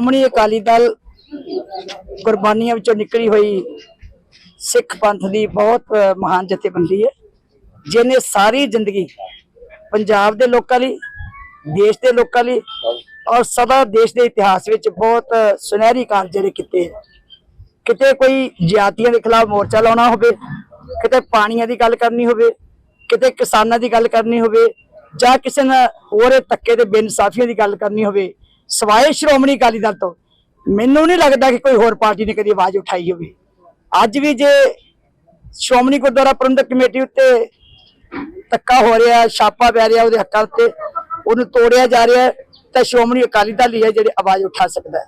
ਸ਼੍ਰੋਮਣੀ ਅਕਾਲੀ ਦਲ ਕੁਰਬਾਨੀਆਂ ਵਿੱਚੋਂ ਨਿਕਲੀ ਹੋਈ ਸਿੱਖ ਪੰਥ ਦੀ ਬਹੁਤ ਮਹਾਨ ਜਥੇਬੰਦੀ ਹੈ, ਜਿਹਨੇ ਸਾਰੀ ਜ਼ਿੰਦਗੀ ਪੰਜਾਬ ਦੇ ਲੋਕਾਂ ਲਈ, ਦੇਸ਼ ਦੇ ਲੋਕਾਂ ਲਈ ਔਰ ਸਦਾ ਦੇਸ਼ ਦੇ ਇਤਿਹਾਸ ਵਿੱਚ ਬਹੁਤ ਸੁਨਹਿਰੀ ਕਾਰਜ ਜਿਹੜੇ ਕੀਤੇ ਹੈ। ਕਿਤੇ ਕੋਈ ਜਾਤੀਆਂ ਦੇ ਖਿਲਾਫ ਮੋਰਚਾ ਲਾਉਣਾ ਹੋਵੇ, ਕਿਤੇ ਪਾਣੀਆਂ ਦੀ ਗੱਲ ਕਰਨੀ ਹੋਵੇ, ਕਿਤੇ ਕਿਸਾਨਾਂ ਦੀ ਗੱਲ ਕਰਨੀ ਹੋਵੇ ਜਾਂ ਕਿਸੇ ਨਾਲ ਹੋਰ ਧੱਕੇ ਤੇ ਬੇਇਨਸਾਫੀਆਂ ਦੀ ਗੱਲ ਕਰਨੀ ਹੋਵੇ ਸਵਾਏ ਸ਼੍ਰੋਮਣੀ ਅਕਾਲੀ ਦਲ ਤੋਂ। ਮੈਨੂੰ ਨਹੀਂ ਲੱਗਦਾ ਕਿ ਕੋਈ ਹੋਰ ਪਾਰਟੀ ਨੇ ਕਦੀ ਆਵਾਜ਼ ਉਠਾਈ ਹੋਵੇ। ਅੱਜ ਵੀ ਜੇ ਸ਼੍ਰੋਮਣੀ ਗੁਰਦੁਆਰਾ ਪ੍ਰਬੰਧਕ ਕਮੇਟੀ ਉੱਤੇ ਧੱਕਾ ਹੋ ਰਿਹਾ, ਛਾਪਾ ਪੈ ਰਿਹਾ ਉਹਦੇ ਹੱਕਾਂ ਉੱਤੇ, ਉਹਨੂੰ ਤੋੜਿਆ ਜਾ ਰਿਹਾ, ਤਾਂ ਸ਼੍ਰੋਮਣੀ ਅਕਾਲੀ ਦਲ ਹੀ ਹੈ ਜਿਹੜੇ ਆਵਾਜ਼ ਉਠਾ ਸਕਦਾ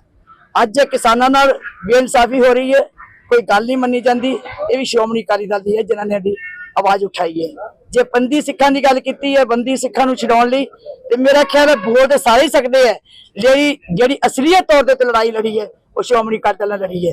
ਅੱਜ ਕਿਸਾਨਾਂ ਨਾਲ ਬੇਇਨਸਾਫੀ ਹੋ ਰਹੀ ਹੈ, ਕੋਈ ਗੱਲ ਨਹੀਂ ਮੰਨੀ ਜਾਂਦੀ, ਇਹ ਵੀ ਸ਼੍ਰੋਮਣੀ ਅਕਾਲੀ ਦਲ ਦੀ ਹੈ ਜਿਨ੍ਹਾਂ ਨੇ ਸਾਡੀ ਆਵਾਜ਼ ਉਠਾਈ ਹੈ। ਜੇ ਬੰਦੀ ਸਿੱਖਾਂ ਦੀ ਗੱਲ ਕੀਤੀ ਹੈ, ਬੰਦੀ ਸਿੱਖਾਂ ਨੂੰ ਛਡਾਉਣ ਲਈ, ਤੇ ਮੇਰਾ ਖਿਆਲ ਹੈ ਬੋਲ ਤੇ ਸਾਰੇ ਹੀ ਸਕਦੇ ਹੈ, ਜਿਹੜੀ ਜਿਹੜੀ ਅਸਲੀਅਤ ਤੌਰ ਤੇ ਤੇ ਲੜਾਈ ਲੜੀ ਹੈ, ਉਹ ਸ਼੍ਰੋਮਣੀ ਅਕਾਲੀ ਦਲ ਨਾਲ ਲੜੀ ਹੈ।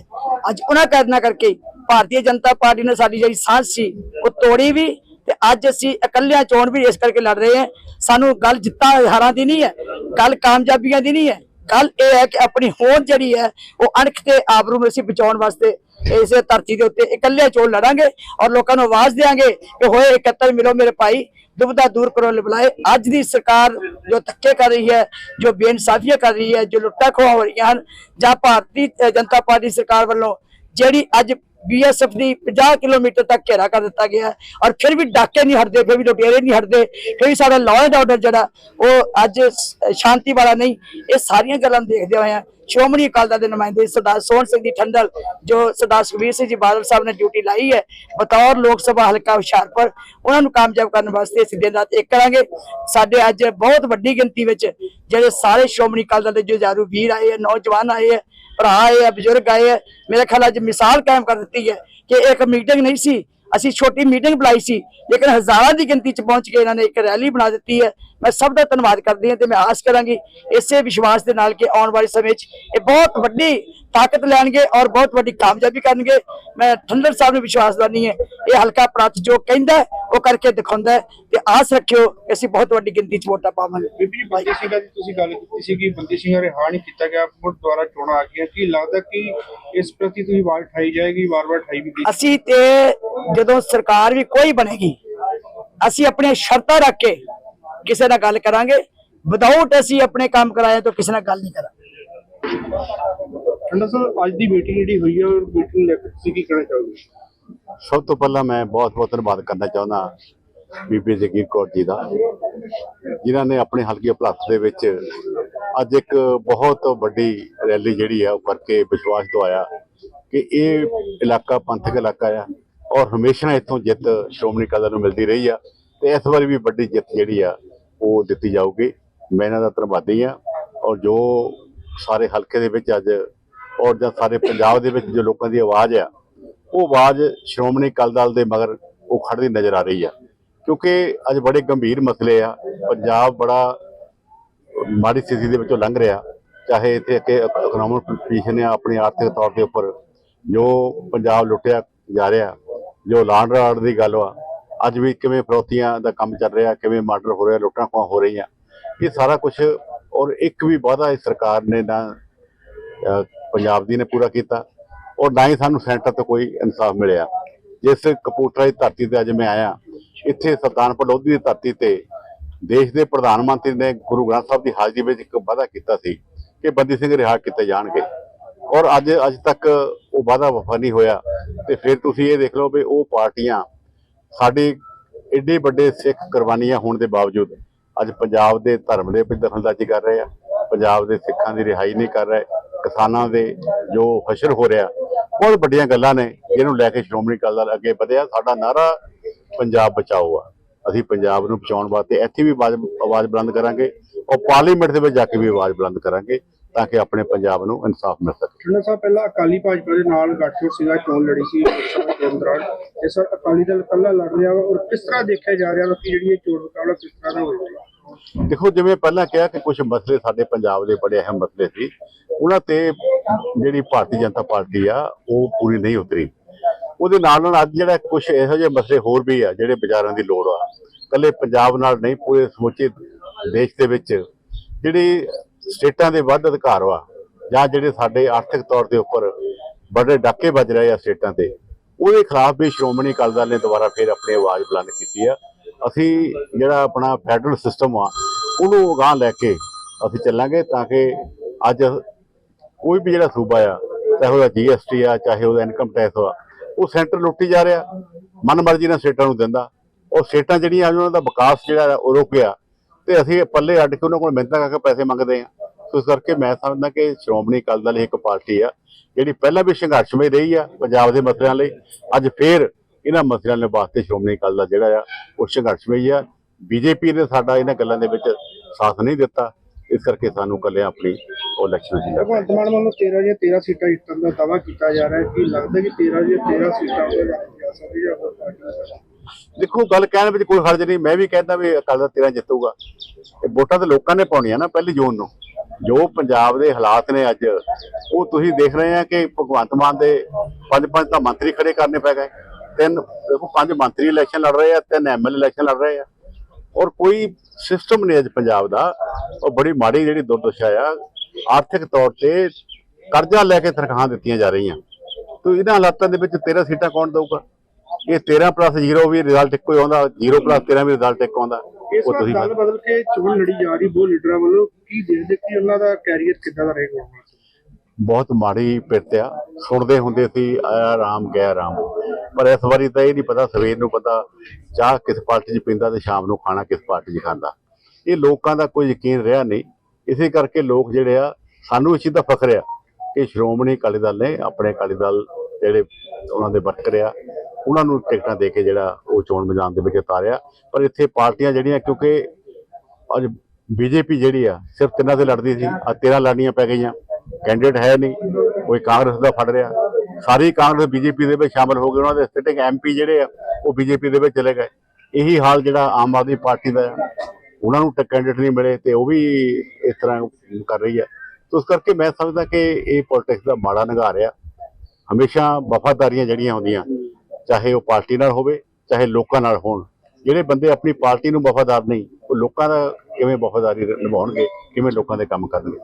ਅੱਜ ਉਹਨਾਂ ਕਾਰਨਾਂ ਕਰਕੇ ਭਾਰਤੀ ਜਨਤਾ ਪਾਰਟੀ ਨੇ ਸਾਡੀ ਜਿਹੜੀ ਸਾਂਝ ਸੀ, ਉਹ ਤੋੜੀ ਵੀ, ਤੇ ਅੱਜ ਅਸੀਂ ਇਕੱਲਿਆਂ ਚੋਣ ਵੀ ਇਸ ਕਰਕੇ ਲੜ ਰਹੇ ਹਾਂ। ਸਾਨੂੰ ਗੱਲ ਜਿੱਤਾਂ ਹਾਰਾਂ ਦੀ ਨਹੀਂ ਹੈ, ਗੱਲ ਕਾਮਯਾਬੀਆਂ ਦੀ ਨਹੀਂ ਹੈ। ਗੱਲ ਇਹ ਹੈ ਕਿ ਆਪਣੀ ਹੋਂਦ ਜਿਹੜੀ ਹੈ, ਉਹ ਅਣਖ ਤੇ ਆਬਰੂ ਨੂੰ ਅਸੀਂ ਬਚਾਉਣ ਵਾਸਤੇ ਇਸੇ ਧਰਤੀ ਦੇ ਉੱਤੇ ਇਕੱਲੇ ਚੋਣ ਲੜਾਂਗੇ ਔਰ ਲੋਕਾਂ ਨੂੰ ਆਵਾਜ਼ ਦੇਵਾਂਗੇ ਕਿ ਹੋਏ ਇਕੱਤਰ ਮਿਲੋ ਮੇਰੇ ਭਾਈ, ਦੁਬਦਾ ਦੂਰ ਕਰੋ ਲਿਬਲਾਏ ਅੱਜ ਦੀ ਸਰਕਾਰ ਜੋ ਧੱਕੇ ਕਰ ਰਹੀ ਹੈ, ਜੋ ਬੇਇਨਸਾਫੀਆਂ ਕਰ ਰਹੀ ਹੈ, ਜੋ ਲੁੱਟਾਂ ਖੋਹਾਂ ਹੋ ਰਹੀਆਂ ਹਨ, ਜਾਂ ਭਾਰਤੀ ਜਨਤਾ ਪਾਰਟੀ ਸਰਕਾਰ ਵੱਲੋਂ ਜਿਹੜੀ ਅੱਜ ਬੀਐਸਐਫ ਦੀ 50 ਕਿਲੋਮੀਟਰ ਤੱਕ ਘੇਰਾ ਕਰ ਦਿੱਤਾ ਗਿਆ ਔਰ ਫਿਰ ਵੀ ਡਾਕੇ ਨਹੀਂ ਹਟਦੇ, ਫਿਰ ਵੀ ਲੁਟੇਰੇ ਨਹੀਂ ਹਟਦੇ, ਫਿਰ ਵੀ ਸਾਡਾ ਲਾਅ ਐਂਡ ਆਰਡਰ ਜਿਹੜਾ ਉਹ ਅੱਜ ਸ਼ਾਂਤੀ ਵਾਲਾ ਨਹੀਂ, ਇਹ ਸਾਰੀਆਂ ਗੱਲਾਂ ਨੂੰ ਦੇਖਦੇ ਹੋਏ ਸ਼੍ਰੋਮਣੀ ਅਕਾਲੀ ਦਲ ਦੇ ਨੁਮਾਇੰਦੇ ਸਰਦਾਰ ਸੋਹਣ ਸਿੰਘ ਦੀ ਠੰਡਲ, ਜੋ ਸਰਦਾਰ ਸੁਖਬੀਰ ਸਿੰਘ ਜੀ ਬਾਦਲ ਸਾਹਿਬ ਨੇ ਡਿਊਟੀ ਲਾਈ ਹੈ, ਬਤੌਰ ਲੋਕ ਸਭਾ ਹਲਕਾ ਹੁਸ਼ਿਆਰਪੁਰ, ਉਹਨਾਂ ਨੂੰ ਕਾਮਯਾਬ ਕਰਨ ਵਾਸਤੇ ਅਸੀਂ ਦਿਨ ਰਾਤ ਇੱਕ ਕਰਾਂਗੇ। ਸਾਡੇ ਅੱਜ ਬਹੁਤ ਵੱਡੀ ਗਿਣਤੀ ਵਿੱਚ ਜਿਹੜੇ ਸਾਰੇ ਸ਼੍ਰੋਮਣੀ ਅਕਾਲੀ ਦਲ ਦੇ ਜੁਝਾਰੂ ਵੀਰ ਆਏ ਹੈ, ਨੌਜਵਾਨ ਆਏ ਹੈ, ਭਰਾ ਆਏ ਹੈ, ਬਜ਼ੁਰਗ ਆਏ ਹੈ, ਮੇਰੇ ਖਿਆਲ ਅੱਜ ਮਿਸਾਲ ਕਾਇਮ ਕਰ ਦਿੱਤੀ ਹੈ ਕਿ ਇੱਕ ਮੀਟਿੰਗ ਨਹੀਂ ਸੀ ਅਸੀਂ ਛੋਟੀ ਮੀਟਿੰਗ ਬੁਲਾਈ ਸੀ ਲੇਕਿਨ ਹਜ਼ਾਰਾਂ ਦੀ ਗਿਣਤੀ ਚ ਪਹੁੰਚ ਕੇ ਇਹਨਾਂ ਨੇ ਇੱਕ ਰੈਲੀ ਬਣਾ ਦਿੱਤੀ ਹੈ। ਮੈਂ ਸਭ ਦਾ ਧੰਨਵਾਦ ਕਰਦੀ ਹਾਂ ਤੇ ਮੈਂ ਆਸ ਕਰਾਂਗੀ ਇਸੇ ਵਿਸ਼ਵਾਸ ਦੇ ਨਾਲ ਕਿ ਆਉਣ ਵਾਲੇ ਸਮੇਂ 'ਚ ਇਹ ਬਹੁਤ ਵੱਡੀ ਤਾਕਤ ਲੈਣਗੇ ਔਰ ਬਹੁਤ ਵੱਡੀ ਕਾਮਯਾਬੀ ਕਰਨਗੇ। ਮੈਂ ਠੰਡਰ ਸਾਹਿਬ ਨੂੰ ਵਿਸ਼ਵਾਸ ਦਵਾਨੀ ਹੈ ਇਹ ਹਲਕਾ ਪ੍ਰਤ ਜੋ ਕਹਿੰਦਾ ਹੈ, ਉਹ ਕਰਕੇ ਦਿਖਾਉਂਦਾ ਹੈ ਤੇ ਆਸ ਰੱਖਿਓ ਅਸੀਂ ਬਹੁਤ ਵੱਡੀ ਗਿਣਤੀ 'ਚ ਵੋਟਾਂ ਪਾਵਾਂਗੇ। ਬੀਬੀ ਜੀ ਬੰਦੀ ਸਿੰਘਾਂ ਦੀ ਤੁਸੀਂ ਗੱਲ ਕੀਤੀ ਸੀ ਕਿ ਬੰਦੀ ਸਿੰਘਾਂ ਰਿਹਾ ਨਹੀਂ ਕੀਤਾ ਗਿਆ ਮੁੜ ਦੁਆਰਾ ਚੋਣਾਂ ਆ ਗਈਆਂ। ਕੀ ਲੱਗਦਾ ਕਿ ਇਸ ਪ੍ਰਤੀ ਤੁਸੀਂ ਆਵਾਜ਼ ਉਠਾਈ ਜਾਏਗੀ ਵਾਰ-ਵਾਰ ਉਠਾਈ ਵੀ ਅਸੀਂ ਤੇ ਜਦੋਂ ਸਰਕਾਰ ਵੀ ਕੋਈ ਬਣੇਗੀ ਅਸੀਂ ਆਪਣੀਆਂ ਸ਼ਰਤਾਂ ਰੱਖ ਕੇ ਕਿਸੇ ਨਾਲ ਗੱਲ ਕਰਾਂਗੇ। ਵਿਦਆਊਟ ਅਸੀਂ ਆਪਣੇ ਕੰਮ ਕਰਾਏ ਤੋਂ ਕਿਸੇ ਨਾਲ ਗੱਲ ਨਹੀਂ ਕਰਾਂਗੇ। ਠੰਡਾ ਸਾਹਿਬ ਅੱਜ ਦੀ ਮੀਟਿੰਗ ਜਿਹੜੀ ਹੋਈ ਹੈ ਉਹ ਮੀਟਿੰਗ ਲੈ ਕੇ ਤੁਸੀਂ ਕੀ ਕਹਿਣਾ ਚਾਹੋਗੇ? ਸਭ ਤੋਂ ਪਹਿਲਾਂ ਮੈਂ ਬਹੁਤ ਬਹੁਤ ਧੰਨਵਾਦ ਕਰਨਾ ਚਾਹੁੰਦਾ ਬੀਬੀ ਜਗੀਰ ਕੌਰ ਜੀ ਦਾ ਜਿਨ੍ਹਾਂ ਨੇ ਆਪਣੇ ਹਲਕੇ ਭਲੱਥ ਦੇ ਵਿੱਚ ਅੱਜ ਇੱਕ ਬਹੁਤ ਵੱਡੀ ਰੈਲੀ ਜਿਹੜੀ ਆ ਉਹ ਕਰਕੇ ਵਿਸ਼ਵਾਸ ਦਵਾਇਆ ਕਿ ਇਹ ਇਲਾਕਾ ਪੰਥਕ ਇਲਾਕਾ ਆ। ਔਰ ਹਮੇਸ਼ਾ ਇੱਥੋਂ ਜਿੱਤ ਸ਼੍ਰੋਮਣੀ ਅਕਾਲੀ ਦਲ ਨੂੰ ਮਿਲਦੀ ਰਹੀ ਆ। ਤੇ ਇਸ ਵਾਰੀ ਵੀ ਵੱਡੀ ਜਿੱਤ ਜਿਹੜੀ ਆ, ਉਹ ਦਿੱਤੀ ਜਾਊਗੀ। ਮੈਂ ਇਹਨਾਂ ਦਾ ਧੰਨਵਾਦੀ ਆ। ਔਰ ਜੋ ਸਾਰੇ ਹਲਕੇ ਦੇ ਵਿੱਚ ਅੱਜ ਔਰ ਜਾਂ ਸਾਰੇ ਪੰਜਾਬ ਦੇ ਵਿੱਚ ਜੋ ਲੋਕਾਂ ਦੀ ਆਵਾਜ਼ ਆ, ਉਹ ਆਵਾਜ਼ ਸ਼੍ਰੋਮਣੀ ਅਕਾਲੀ ਦਲ ਦੇ ਮਗਰ ਉਹ ਖੜਦੀ ਨਜ਼ਰ ਆ ਰਹੀ ਆ। ਕਿਉਂਕਿ ਅੱਜ ਬੜੇ ਗੰਭੀਰ ਮਸਲੇ ਆ। ਪੰਜਾਬ ਬੜਾ ਮਾੜੀ ਸਥਿਤੀ ਦੇ ਵਿੱਚੋਂ ਲੰਘ ਰਿਹਾ। ਚਾਹੇ ਇੱਥੇ ਕਿ ਇਕਨੋਮਿਕ ਪੋਜੀਸ਼ਨ ਆ, ਆਪਣੀ ਆਰਥਿਕ ਤੌਰ ਦੇ ਉੱਪਰ ਜੋ ਪੰਜਾਬ ਲੁੱਟਿਆ ਜਾ ਰਿਹਾ ਜੋ ਲਾਂਡ ਰਾਡ ਦੀ ਗੱਲ ਵਾ, ਅੱਜ ਵੀ ਕਿਵੇਂ ਫਰੋਤੀਆਂ ਦਾ ਕੰਮ ਚੱਲ ਰਿਹਾ, ਕਿਵੇਂ ਮਰਡਰ ਹੋ ਰਿਹਾ, ਲੁੱਟਾਂ ਖੋਹਾਂ ਹੋ ਰਹੀਆਂ, ਇਹ ਸਾਰਾ ਕੁਝ ਔਰ ਇੱਕ ਵੀ ਵਾਅਦਾ ਇਸ ਸਰਕਾਰ ਨੇ ਨਾ ਪੰਜਾਬ ਦੀ ਨੇ ਪੂਰਾ ਕੀਤਾ ਔਰ ਨਾ ਹੀ ਸਾਨੂੰ ਸੈਂਟਰ ਤੋਂ ਕੋਈ ਇਨਸਾਫ ਮਿਲਿਆ। ਜਿਸ ਕਪੂਰਥਲਾ ਦੀ ਧਰਤੀ ਤੇ ਅੱਜ ਮੈਂ ਆਇਆ, ਇੱਥੇ ਸੁਲਤਾਨਪੁਰ ਲੋਧੀ ਦੀ ਧਰਤੀ ਤੇ ਦੇਸ਼ ਦੇ ਪ੍ਰਧਾਨ ਮੰਤਰੀ ਨੇ ਗੁਰੂ ਗ੍ਰੰਥ ਸਾਹਿਬ ਦੀ ਹਾਜ਼ਰੀ ਵਿੱਚ ਇੱਕ ਵਾਅਦਾ ਕੀਤਾ ਸੀ ਕਿ ਬੰਦੀ ਸਿੰਘ ਰਿਹਾ ਕੀਤੇ ਜਾਣਗੇ। ਔਰ ਅੱਜ ਅੱਜ ਤੱਕ ਉਹ ਵਾਅਦਾ ਵਫਾ ਨਹੀਂ ਹੋਇਆ। ਤੇ ਫਿਰ ਤੁਸੀਂ ਇਹ ਦੇਖ ਲਓ ਵੀ ਉਹ ਪਾਰਟੀਆਂ ਸਾਡੇ ਏਡੇ ਵੱਡੇ ਸਿੱਖ ਕੁਰਬਾਨੀਆਂ ਹੋਣ ਦੇ ਬਾਵਜੂਦ ਅੱਜ ਪੰਜਾਬ ਦੇ ਧਰਮ ਦੇ ਵਿੱਚ ਦਖਲਅੰਦਾਜ਼ੀ ਕਰ ਰਹੇ ਆ, ਪੰਜਾਬ ਦੇ ਸਿੱਖਾਂ ਦੀ ਰਿਹਾਈ ਨਹੀਂ ਕਰ ਰਹੇ, ਕਿਸਾਨਾਂ ਦੇ ਜੋ ਹਸ਼ਰ ਹੋ ਰਿਹਾ, ਬਹੁਤ ਵੱਡੀਆਂ ਗੱਲਾਂ ਨੇ, ਜਿਹਨੂੰ ਲੈ ਕੇ ਸ਼੍ਰੋਮਣੀ ਅਕਾਲੀ ਦਲ ਅੱਗੇ ਵਧਿਆ, ਸਾਡਾ ਨਾਰਾ ਪੰਜਾਬ ਬਚਾਓ ਆ। ਅਸੀਂ ਪੰਜਾਬ ਨੂੰ ਬਚਾਉਣ ਵਾਸਤੇ ਇੱਥੇ ਵੀ ਆਵਾਜ਼ ਆਵਾਜ਼ ਬੁਲੰਦ ਕਰਾਂਗੇ, ਔਰ ਪਾਰਲੀਮੈਂਟ ਦੇ ਵਿੱਚ ਜਾ ਕੇ ਵੀ ਆਵਾਜ਼ ਬੁਲੰਦ ਕਰਾਂਗੇ। ਤਾਂ ਕਿ ਆਪਣੇ ਪੰਜਾਬ ਨੂੰ ਇਨਸਾਫ ਮਿਲ ਸਕੇ। ਠੰਡਾ ਸਾਹਿਬ ਪਹਿਲਾਂ ਅਕਾਲੀ ਭਾਜਪਾ ਦੇ ਨਾਲ ਗੱਠਜੋੜ ਸੀਗਾ ਚੋਣ ਲੜੀ ਸੀ ਦੌਰਾਨ। ਇਸ ਵਾਰ ਅਕਾਲੀ ਦਲ ਇਕੱਲਾ ਲੜ ਰਿਹਾ ਵਾ ਔਰ ਕਿਸ ਤਰ੍ਹਾਂ ਦੇਖਿਆ ਜਾ ਰਿਹਾ ਵਾ ਕਿ ਜਿਹੜੀ ਇਹ ਚੋਣ ਮੁਕਾਬਲਾ ਕਿਸ ਤਰ੍ਹਾਂ ਦਾ ਹੋਏਗਾ ਦੇਖੋ ਜਿਵੇਂ ਪਹਿਲਾਂ ਕਿਹਾ ਕਿ ਕੁਝ ਮਸਲੇ ਸਾਡੇ ਪੰਜਾਬ ਦੇ ਬੜੇ ਅਹਿਮ ਮਸਲੇ ਸੀ ਉਹਨਾਂ ਤੇ ਜਿਹੜੀ ਭਾਰਤੀ ਜਨਤਾ ਪਾਰਟੀ ਆ ਉਹ ਪੂਰੀ ਨਹੀਂ ਉਤਰੀ। ਉਹਦੇ ਨਾਲ ਨਾਲ ਅੱਜ ਜਿਹੜਾ ਕੁਝ ਇਹੋ ਜਿਹੇ ਮਸਲੇ ਹੋਰ ਵੀ ਆ ਜਿਹੜੇ ਵਿਚਾਰਾਂ ਦੀ ਲੋੜ ਆ ਕੱਲੇ ਪੰਜਾਬ ਨਾਲ ਨਹੀਂ ਪੂਰੇ ਸਮੁੱਚੇ ਦੇਸ਼ ਦੇ ਵਿੱਚ ਜਿਹੜੀ ਸਟੇਟਾਂ ਦੇ ਵੱਧ ਅਧਿਕਾਰ ਵਾ, ਜਾਂ ਜਿਹੜੇ ਸਾਡੇ ਆਰਥਿਕ ਤੌਰ ਦੇ ਉੱਪਰ ਬੜੇ ਡਾਕੇ ਵੱਜ ਰਹੇ ਆ ਸਟੇਟਾਂ ਤੇ, ਉਹਦੇ ਖਿਲਾਫ ਵੀ ਸ਼੍ਰੋਮਣੀ ਅਕਾਲੀ ਦਲ ਨੇ ਦੁਬਾਰਾ ਫਿਰ ਆਪਣੀ ਆਵਾਜ਼ ਬੁਲੰਦ ਕੀਤੀ ਆ। ਅਸੀਂ ਜਿਹੜਾ ਆਪਣਾ ਫੈਡਰਲ ਸਿਸਟਮ ਆ, ਉਹਨੂੰ ਅਗਾਂਹ ਲੈ ਕੇ ਅਸੀਂ ਚੱਲਾਂਗੇ ਤਾਂ ਕਿ ਅੱਜ ਕੋਈ ਵੀ ਜਿਹੜਾ ਸੂਬਾ ਆ, ਚਾਹੇ ਉਹਦਾ ਜੀਐਸਟੀ ਆ, ਚਾਹੇ ਉਹਦਾ ਇਨਕਮ ਟੈਕਸ ਆ ਉਹ ਸੈਂਟਰ ਲੁੱਟੀ ਜਾ ਰਿਹਾ ਮਨਮਰਜ਼ੀ ਨਾਲ ਸਟੇਟਾਂ ਨੂੰ ਦਿੰਦਾ। ਉਹ ਸਟੇਟਾਂ ਜਿਹੜੀਆਂ ਉਹਨਾਂ ਦਾ ਵਿਕਾਸ ਜਿਹੜਾ ਉਹ ਰੁਕ ਗਿਆ। ਤੇ ਅਸੀਂ ਪੱਲੇ ਅੱਡ ਕੇ ਉਹਨਾਂ ਕੋਲ ਮਿਹਨਤਾਂ ਕਰਕੇ ਪੈਸੇ ਮੰਗਦੇ ਆ। ਸੋ ਇਸ ਕਰਕੇ ਮੈਂ ਸਮਝਦਾ ਕਿ ਸ਼੍ਰੋਮਣੀ ਅਕਾਲੀ ਦਲ ਇੱਕ ਪਾਰਟੀ ਆ ਜਿਹੜੀ ਪਹਿਲਾਂ ਵੀ ਸੰਘਰਸ਼ਮਈ ਰਹੀ ਆ ਪੰਜਾਬ ਦੇ ਮਸਲਿਆਂ ਲਈ ਅੱਜ ਫੇਰ ਇਹਨਾਂ ਮਸਲਿਆਂ ਦੇ ਵਾਸਤੇ ਸ਼੍ਰੋਮਣੀ ਅਕਾਲੀ ਦਲ ਜਿਹੜਾ ਆ ਉਹ ਸੰਘਰਸ਼ਮਈ ਆ। ਬੀਜੇਪੀ ਨੇ ਸਾਡਾ ਇਹਨਾਂ ਗੱਲਾਂ ਦੇ ਵਿੱਚ ਸਾਥ ਨਹੀਂ ਦਿੱਤਾ ਇਸ ਕਰਕੇ ਸਾਨੂੰ ਕੱਲੇ ਆਪਣੀ ਉਹ ਇਲੈਕਸ਼ਨ ਦੀ ਭਗਵੰਤ ਮਾਨ ਵੱਲੋਂ 13 ਦੀਆਂ 13 ਸੀਟਾਂ ਜਿੱਤਣ ਦਾ ਦਾਅਵਾ ਕੀਤਾ ਜਾ ਰਿਹਾ ਹੈ। ਕਿ ਲੱਗਦਾ ਕਿ 13 ਦੀਆਂ 13 ਸੀਟਾਂ ਉਹ ਜਾ ਸਕਦੀ ਜਾਂ ਹੋਰ ਪਾਰਟੀ ਨੂੰ ਸਕਦੀ ਦੇਖੋ ਗੱਲ ਕਹਿਣ ਵਿੱਚ ਕੋਈ ਹਰਜ ਨਹੀਂ ਮੈਂ ਵੀ ਕਹਿੰਦਾ ਵੀ ਅਕਾਲੀ ਦਲ 13 ਜਿੱਤੂਗਾ। ਇਹ ਵੋਟਾਂ ਤਾਂ ਲੋਕਾਂ ਨੇ ਪਾਉਣੀਆਂ ਨਾ ਪਹਿਲੀ ਜੂਨ ਨੂੰ। ਜੋ ਪੰਜਾਬ ਦੇ ਹਾਲਾਤ ਨੇ ਅੱਜ ਉਹ ਤੁਸੀਂ ਦੇਖ ਰਹੇ ਆ ਕਿ ਭਗਵੰਤ ਮਾਨ ਦੇ ਪੰਜ ਪੰਜ ਤਾਂ ਮੰਤਰੀ ਖੜੇ ਕਰਨੇ ਪੈ ਗਏ। ਤਿੰਨ ਦੇਖੋ ਪੰਜ ਮੰਤਰੀ ਇਲੈਕਸ਼ਨ ਲੜ ਰਹੇ ਆ ਤਿੰਨ ਐਮਐਲਏ ਇਲੈਕਸ਼ਨ ਲੜ ਰਹੇ ਆ। ਔਰ ਕੋਈ ਸਿਸਟਮ ਨਹੀਂ ਅੱਜ ਪੰਜਾਬ ਦਾ। ਉਹ ਬੜੀ ਮਾੜੀ ਜਿਹੜੀ ਦੁਰਦਸ਼ਾ ਆ ਆਰਥਿਕ ਤੌਰ ਤੇ ਕਰਜ਼ਾ ਲੈ ਕੇ ਤਨਖਾਹਾਂ ਦਿੱਤੀਆਂ ਜਾ ਰਹੀਆਂ। ਤੋ ਇਹਨਾਂ ਹਾਲਾਤਾਂ ਦੇ ਵਿੱਚ 13 ਸੀਟਾਂ ਕੌਣ ਦਊਗਾ? ਇਹ 13 ਪਲੱਸ 0 ਵੀ ਰਿਜ਼ਲਟ ਇੱਕੋ ਹੀ ਆਉਂਦਾ 0 ਪਲੱਸ 13 ਵੀ ਰਿਜ਼ਲਟ ਇੱਕੋ ਆਉਂਦਾ। ਉਹ ਤੁਸੀਂ ਬਦਲ ਕੇ ਚੋਣ ਲੜੀ ਜਾ ਰਹੀ ਬਹੁਤ ਲੀਡਰਾਂ ਵੱਲੋਂ ਕੀ ਦੇਖਦੇ ਕਿ ਉਹਨਾਂ ਦਾ ਕੈਰੀਅਰ ਕਿੱਦਾਂ ਦਾ ਰਹੇਗਾ ਬਹੁਤ ਮਾੜੀ ਪਿਰਤਿਆ ਸੁਣਦੇ ਹੁੰਦੇ ਸੀ, ਆਇਆ ਗਿਆ ਰਾਮ ਪਰ ਇਸ ਵਾਰੀ ਤਾਂ ਇਹ ਨਹੀਂ ਪਤਾ, ਸਵੇਰ ਨੂੰ ਪਤਾ, ਚਾਹ ਕਿਸ ਪਾਰਟੀ 'ਚ ਪੀਂਦਾ ਤੇ ਸ਼ਾਮ ਨੂੰ ਖਾਣਾ ਕਿਸ ਪਾਰਟੀ 'ਚ ਖਾਂਦਾ। ਇਹ ਲੋਕਾਂ ਦਾ ਕੋਈ ਯਕੀਨ ਰਿਹਾ ਨਹੀਂ। ਇਸੇ ਕਰਕੇ ਲੋਕ ਜਿਹੜੇ ਆ, ਸਾਨੂੰ ਇਸ ਚੀਜ਼ ਦਾ ਫਖਰ ਆ ਕਿ ਸ਼੍ਰੋਮਣੀ ਅਕਾਲੀ ਦਲ ਨੇ ਆਪਣੇ ਅਕਾਲੀ ਦਲ ਜਿਹੜੇ ਉਹਨਾਂ ਦੇ ਵਰਕਰ ਆ, ਉਹਨਾਂ ਨੂੰ ਟਿਕਟਾਂ ਦੇ ਕੇ ਜਿਹੜਾ ਉਹ ਚੋਣ ਮੈਦਾਨ ਦੇ ਵਿੱਚ ਉਤਾਰਿਆ। ਪਰ ਇੱਥੇ ਪਾਰਟੀਆਂ ਜਿਹੜੀਆਂ, ਕਿਉਂਕਿ ਅੱਜ ਬੀਜੇਪੀ ਜਿਹੜੀ ਆ, ਸਿਰਫ ਤਿੰਨਾਂ ਤੇ ਲੜਦੀ ਸੀ ਆ 13 ਲੜਨੀਆਂ ਪੈ ਗਈਆਂ। ਕੈਂਡੀਡੇਟ ਹੈ ਨਹੀਂ, ਕੋਈ ਕਾਂਗਰਸ ਦਾ ਫੜ ਰਿਹਾ। ਸਾਰੀ ਕਾਂਗਰਸ ਬੀਜੇਪੀ ਦੇ ਵਿੱਚ ਸ਼ਾਮਲ ਹੋ ਗਏ ਉਹਨਾਂ ਦੇ ਸਿਟਿੰਗ ਐਮਪੀ ਜਿਹੜੇ ਆ, ਉਹ ਬੀਜੇਪੀ ਦੇ ਵਿੱਚ ਚਲੇ ਗਏ। ਇਹੀ ਹਾਲ ਜਿਹੜਾ ਆਮ ਆਦਮੀ ਪਾਰਟੀ ਦਾ ਆ। ਉਹਨਾਂ ਨੂੰ ਕੈਂਡੀਡੇਟ ਨਹੀਂ ਮਿਲੇ ਤੇ ਉਹ ਵੀ ਇਸ ਤਰ੍ਹਾਂ ਕਰ ਰਹੀ ਹੈ ਤੇ ਉਸ ਕਰਕੇ ਮੈਂ ਸਮਝਦਾ ਕਿ ਇਹ ਪੋਲਿਟਿਕਸ ਦਾ ਮਾੜਾ ਨਿਗਾਰ ਆ ਹਮੇਸ਼ਾ ਵਫਾਦਾਰੀਆਂ ਜਿਹੜੀਆਂ ਹੁੰਦੀਆਂ, ਚਾਹੇ ਉਹ ਪਾਰਟੀ ਨਾਲ ਹੋਵੇ, ਚਾਹੇ ਲੋਕਾਂ ਨਾਲ ਹੋਣ। ਜਿਹੜੇ ਬੰਦੇ ਆਪਣੀ ਪਾਰਟੀ ਨੂੰ ਵਫਾਦਾਰ ਨਹੀਂ, ਉਹ ਲੋਕਾਂ ਦਾ ਕਿਵੇਂ ਵਫਾਦਾਰੀ ਨਿਭਾਉਣਗੇ ਕਿਵੇਂ ਲੋਕਾਂ ਦੇ ਕੰਮ ਕਰਨਗੇ?